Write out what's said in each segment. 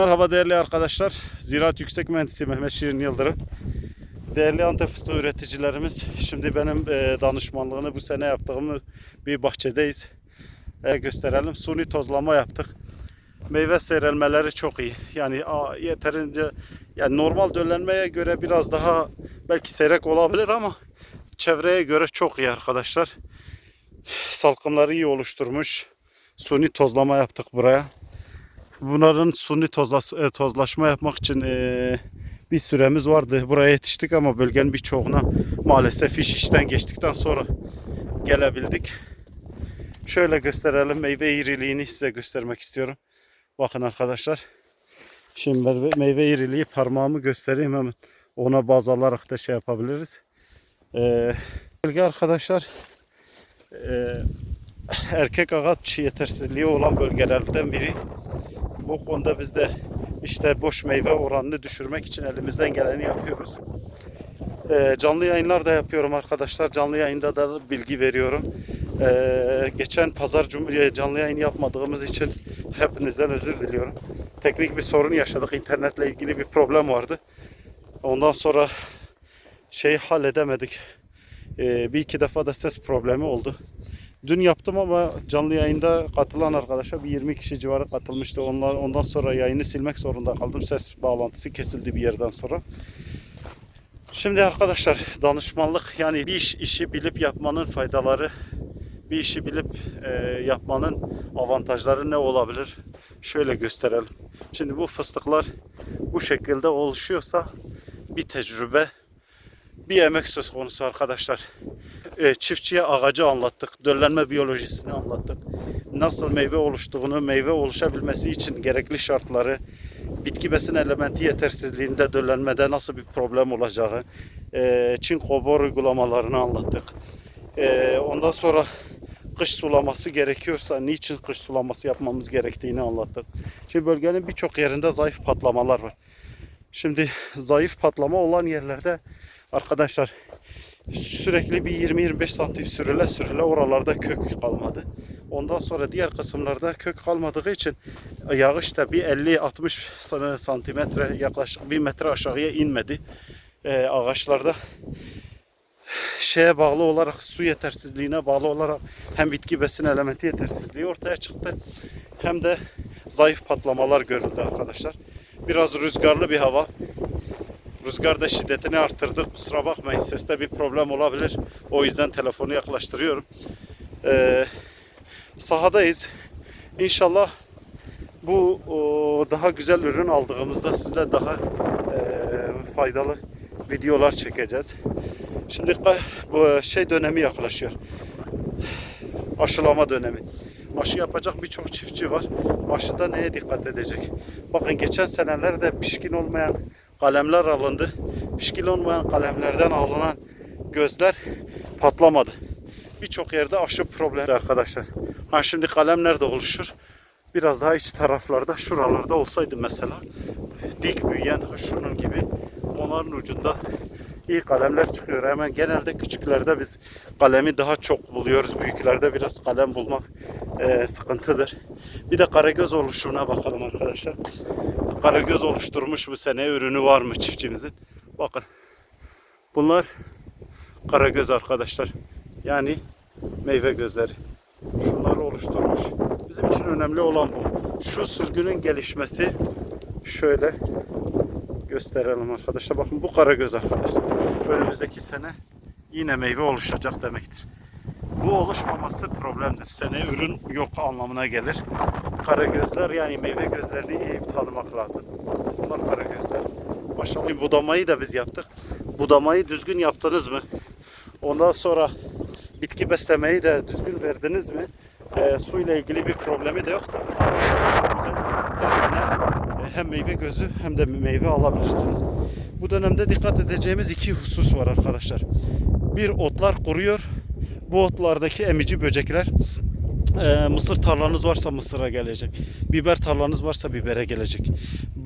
Merhaba değerli arkadaşlar. Ziraat Yüksek Mühendisi Mehmet Şirin Yıldırım. Değerli Antep fıstığı üreticilerimiz. Şimdi benim e, danışmanlığını bu sene yaptığımız bir bahçedeyiz. E, gösterelim. Suni tozlama yaptık. Meyve seyrelmeleri çok iyi. Yani yeterince yani normal döllenmeye göre biraz daha belki seyrek olabilir ama çevreye göre çok iyi arkadaşlar. Salkımları iyi oluşturmuş. Suni tozlama yaptık buraya. Bunların suni tozlas, e, tozlaşma yapmak için e, bir süremiz vardı. Buraya yetiştik ama bölgenin birçoğuna maalesef iş işten geçtikten sonra gelebildik. Şöyle gösterelim. Meyve iriliğini size göstermek istiyorum. Bakın arkadaşlar. Şimdi meyve, meyve iriliği parmağımı göstereyim hemen. Ona baz alarak da şey yapabiliriz. E, bölge arkadaşlar e, erkek ağaç yetersizliği olan bölgelerden biri. Bu konuda biz de işte boş meyve oranını düşürmek için elimizden geleni yapıyoruz. Ee, canlı yayınlar da yapıyorum arkadaşlar. Canlı yayında da bilgi veriyorum. Ee, geçen pazar cum- canlı yayın yapmadığımız için hepinizden özür diliyorum. Teknik bir sorun yaşadık. İnternetle ilgili bir problem vardı. Ondan sonra şeyi halledemedik. Ee, bir iki defa da ses problemi oldu. Dün yaptım ama canlı yayında katılan arkadaşa bir 20 kişi civarı katılmıştı. Onlar ondan sonra yayını silmek zorunda kaldım. Ses bağlantısı kesildi bir yerden sonra. Şimdi arkadaşlar danışmanlık yani bir iş işi bilip yapmanın faydaları, bir işi bilip e, yapmanın avantajları ne olabilir? Şöyle gösterelim. Şimdi bu fıstıklar bu şekilde oluşuyorsa bir tecrübe, bir emek söz konusu arkadaşlar e, çiftçiye ağacı anlattık, döllenme biyolojisini anlattık. Nasıl meyve oluştuğunu, meyve oluşabilmesi için gerekli şartları, bitki besin elementi yetersizliğinde döllenmede nasıl bir problem olacağı, e, Çin kobor uygulamalarını anlattık. E, ondan sonra kış sulaması gerekiyorsa niçin kış sulaması yapmamız gerektiğini anlattık. Şimdi bölgenin birçok yerinde zayıf patlamalar var. Şimdi zayıf patlama olan yerlerde arkadaşlar sürekli bir 20-25 santim sürüle sürüle oralarda kök kalmadı. Ondan sonra diğer kısımlarda kök kalmadığı için yağış da bir 50-60 santimetre yaklaşık 1 metre aşağıya inmedi. Ee, ağaçlarda şeye bağlı olarak su yetersizliğine bağlı olarak hem bitki besin elementi yetersizliği ortaya çıktı hem de zayıf patlamalar görüldü arkadaşlar. Biraz rüzgarlı bir hava. Rüzgar da şiddetini arttırdı. Kusura bakmayın seste bir problem olabilir. O yüzden telefonu yaklaştırıyorum. Ee, sahadayız. İnşallah bu o, daha güzel ürün aldığımızda sizle daha e, faydalı videolar çekeceğiz. Şimdi bu şey dönemi yaklaşıyor. Aşılama dönemi. Aşı yapacak birçok çiftçi var. Aşıda neye dikkat edecek? Bakın geçen senelerde pişkin olmayan kalemler alındı. Pişkin olmayan kalemlerden alınan gözler patlamadı. Birçok yerde aşı problemi arkadaşlar. Ha şimdi kalem nerede oluşur? Biraz daha iç taraflarda, şuralarda olsaydı mesela dik büyüyen şunun gibi onların ucunda iyi kalemler çıkıyor. Hemen genelde küçüklerde biz kalemi daha çok buluyoruz. Büyüklerde biraz kalem bulmak e, sıkıntıdır. Bir de karagöz oluşumuna bakalım arkadaşlar. Karagöz oluşturmuş bu sene ürünü var mı çiftçimizin? Bakın. Bunlar karagöz arkadaşlar. Yani meyve gözleri. Şunları oluşturmuş. Bizim için önemli olan bu. Şu sürgünün gelişmesi şöyle gösterelim arkadaşlar. Bakın bu karagöz arkadaşlar. Önümüzdeki sene yine meyve oluşacak demektir. Bu oluşmaması problemdir. Sene ürün yok anlamına gelir. Karagözler yani meyve gözlerini iyi tanımak lazım. Bunlar karagözler. Maşallah budamayı da biz yaptık. Budamayı düzgün yaptınız mı? Ondan sonra bitki beslemeyi de düzgün verdiniz mi? E, su ile ilgili bir problemi de yoksa her sene hem meyve gözü hem de meyve alabilirsiniz. Bu dönemde dikkat edeceğimiz iki husus var arkadaşlar. Bir otlar kuruyor. Bu otlardaki emici böcekler e, mısır tarlanız varsa mısıra gelecek. Biber tarlanız varsa bibere gelecek.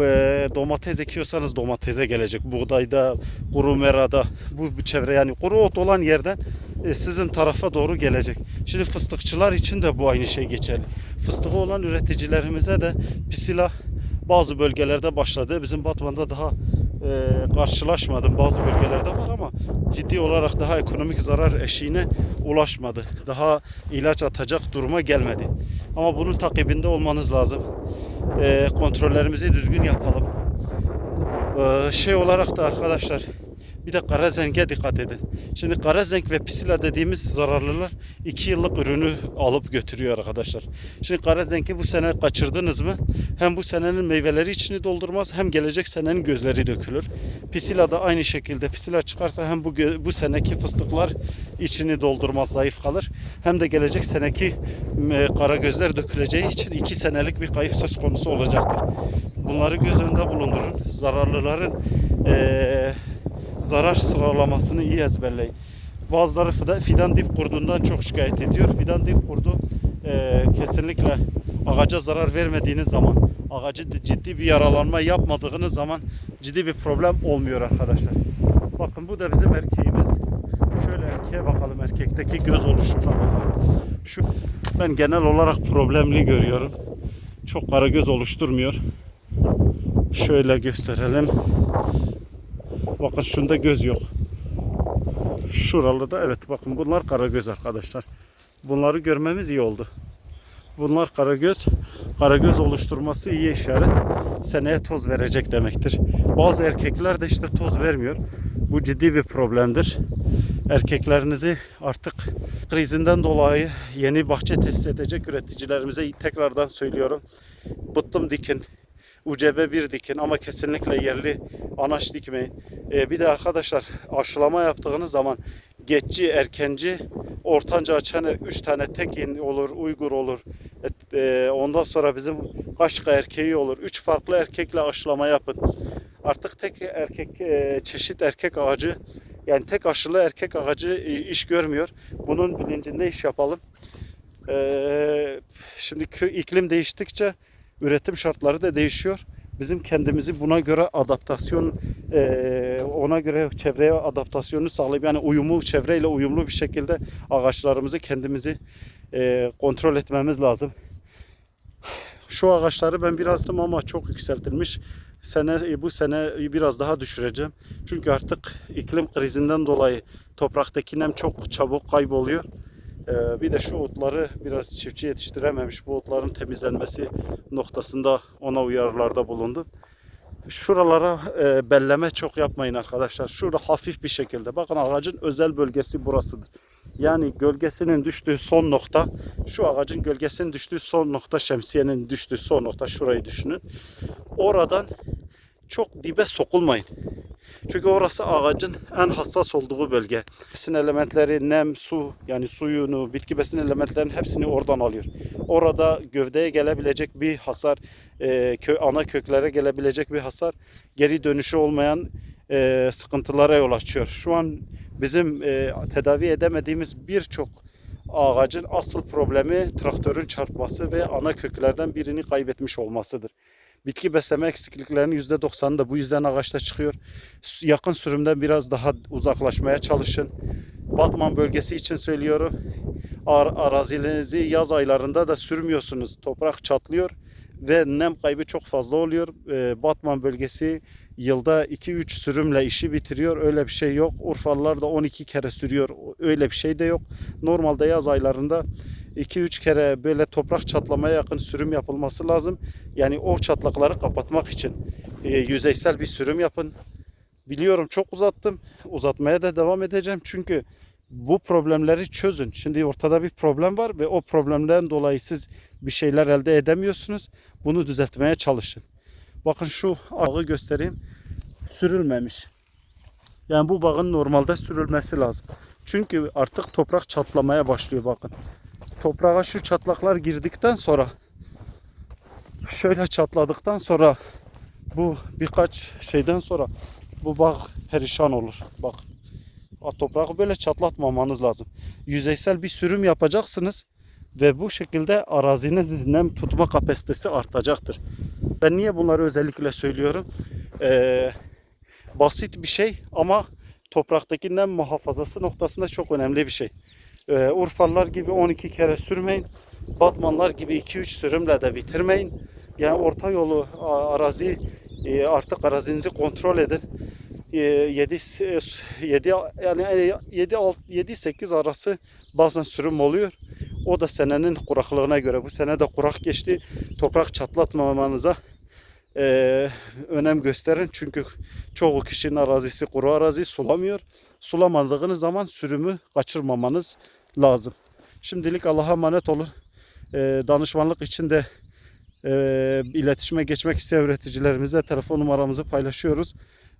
E, domates ekiyorsanız domatese gelecek. Buğdayda, kuru merada bu çevre yani kuru ot olan yerden e, sizin tarafa doğru gelecek. Şimdi fıstıkçılar için de bu aynı şey geçerli. Fıstığı olan üreticilerimize de pisila bazı bölgelerde başladı. Bizim Batman'da daha e, karşılaşmadım. Bazı bölgelerde var ama ciddi olarak daha ekonomik zarar eşiğine ulaşmadı. Daha ilaç atacak duruma gelmedi. Ama bunun takibinde olmanız lazım. E, kontrollerimizi düzgün yapalım. E, şey olarak da arkadaşlar bir de kara zenge dikkat edin. Şimdi kara zenk ve pisila dediğimiz zararlılar 2 yıllık ürünü alıp götürüyor arkadaşlar. Şimdi kara zenki bu sene kaçırdınız mı hem bu senenin meyveleri içini doldurmaz hem gelecek senenin gözleri dökülür. Pisila da aynı şekilde pisila çıkarsa hem bu bu seneki fıstıklar içini doldurmaz zayıf kalır hem de gelecek seneki e, kara gözler döküleceği için 2 senelik bir kayıp söz konusu olacaktır. Bunları göz önünde bulundurun. Zararlıların eee zarar sıralamasını iyi ezberleyin. Bazıları fidan, dip kurduğundan çok şikayet ediyor. Fidan dip kurdu eee, kesinlikle ağaca zarar vermediğiniz zaman, ağacı ciddi bir yaralanma yapmadığınız zaman ciddi bir problem olmuyor arkadaşlar. Bakın bu da bizim erkeğimiz. Şöyle erkeğe bakalım, erkekteki göz oluşumuna bakalım. Şu ben genel olarak problemli görüyorum. Çok kara göz oluşturmuyor. Şöyle gösterelim. Bakın şunda göz yok. Şuralı da evet bakın bunlar karagöz arkadaşlar. Bunları görmemiz iyi oldu. Bunlar karagöz. Karagöz oluşturması iyi işaret. Seneye toz verecek demektir. Bazı erkekler de işte toz vermiyor. Bu ciddi bir problemdir. Erkeklerinizi artık krizinden dolayı yeni bahçe tesis edecek üreticilerimize tekrardan söylüyorum. Bıttım dikin. UCB bir dikin ama kesinlikle yerli anaç dikmeyin. Ee, bir de arkadaşlar aşılama yaptığınız zaman geçici, erkenci, ortanca açan 3 tane tekin olur, uygur olur. Et- e, ondan sonra bizim kaşka erkeği olur. 3 farklı erkekle aşılama yapın. Artık tek erkek e, çeşit erkek ağacı yani tek aşılı erkek ağacı e, iş görmüyor. Bunun bilincinde iş yapalım. Ee, şimdi iklim değiştikçe üretim şartları da değişiyor. Bizim kendimizi buna göre adaptasyon, eee, ona göre çevreye adaptasyonu sağlayıp yani uyumu, çevreyle uyumlu bir şekilde ağaçlarımızı kendimizi eee, kontrol etmemiz lazım. Şu ağaçları ben birazdım ama çok yükseltilmiş. Sene bu sene biraz daha düşüreceğim. Çünkü artık iklim krizinden dolayı topraktaki nem çok çabuk kayboluyor. Ee, bir de şu otları biraz çiftçi yetiştirememiş. Bu otların temizlenmesi noktasında ona uyarılarda bulundu. Şuralara e, belleme çok yapmayın arkadaşlar. Şurada hafif bir şekilde. Bakın ağacın özel bölgesi burasıdır. Yani gölgesinin düştüğü son nokta, şu ağacın gölgesinin düştüğü son nokta, şemsiyenin düştüğü son nokta şurayı düşünün. Oradan çok dibe sokulmayın. Çünkü orası ağacın en hassas olduğu bölge. Besin elementleri, nem, su yani suyunu, bitki besin elementlerinin hepsini oradan alıyor. Orada gövdeye gelebilecek bir hasar, e, ana köklere gelebilecek bir hasar, geri dönüşü olmayan e, sıkıntılara yol açıyor. Şu an bizim e, tedavi edemediğimiz birçok ağacın asıl problemi traktörün çarpması ve ana köklerden birini kaybetmiş olmasıdır. Bitki besleme eksikliklerinin %90'ı da bu yüzden ağaçta çıkıyor. Yakın sürümden biraz daha uzaklaşmaya çalışın. Batman bölgesi için söylüyorum. Ar- Arazilerinizi yaz aylarında da sürmüyorsunuz. Toprak çatlıyor ve nem kaybı çok fazla oluyor. Ee, Batman bölgesi yılda 2-3 sürümle işi bitiriyor. Öyle bir şey yok. Urfalılar da 12 kere sürüyor. Öyle bir şey de yok. Normalde yaz aylarında 2-3 kere böyle toprak çatlamaya yakın sürüm yapılması lazım. Yani o çatlakları kapatmak için e, yüzeysel bir sürüm yapın. Biliyorum çok uzattım. Uzatmaya da devam edeceğim. Çünkü bu problemleri çözün. Şimdi ortada bir problem var ve o problemden dolayı siz bir şeyler elde edemiyorsunuz. Bunu düzeltmeye çalışın. Bakın şu ağı göstereyim. Sürülmemiş. Yani bu bağın normalde sürülmesi lazım. Çünkü artık toprak çatlamaya başlıyor bakın. Toprağa şu çatlaklar girdikten sonra şöyle çatladıktan sonra bu birkaç şeyden sonra bu bağ perişan olur. Bak toprağı böyle çatlatmamanız lazım. Yüzeysel bir sürüm yapacaksınız ve bu şekilde araziniz nem tutma kapasitesi artacaktır. Ben niye bunları özellikle söylüyorum? Ee, basit bir şey ama topraktaki nem muhafazası noktasında çok önemli bir şey. Ee, Urfalılar gibi 12 kere sürmeyin. Batmanlar gibi 2-3 sürümle de bitirmeyin. Yani orta yolu arazi e, artık arazinizi kontrol edin. 7 7 yani 7 7 8 arası bazen sürüm oluyor. O da senenin kuraklığına göre. Bu sene de kurak geçti. Toprak çatlatmamanıza e, önem gösterin. Çünkü çoğu kişinin arazisi kuru arazi sulamıyor. Sulamadığınız zaman sürümü kaçırmamanız lazım. Şimdilik Allah'a emanet olun. E, danışmanlık için de e, iletişime geçmek isteyen üreticilerimize telefon numaramızı paylaşıyoruz.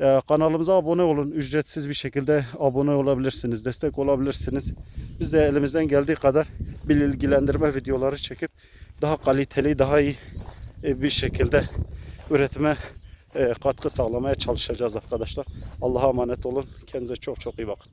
E, kanalımıza abone olun. Ücretsiz bir şekilde abone olabilirsiniz. Destek olabilirsiniz. Biz de elimizden geldiği kadar bilgilendirme videoları çekip daha kaliteli, daha iyi e, bir şekilde üretime e, katkı sağlamaya çalışacağız arkadaşlar. Allah'a emanet olun. Kendinize çok çok iyi bakın.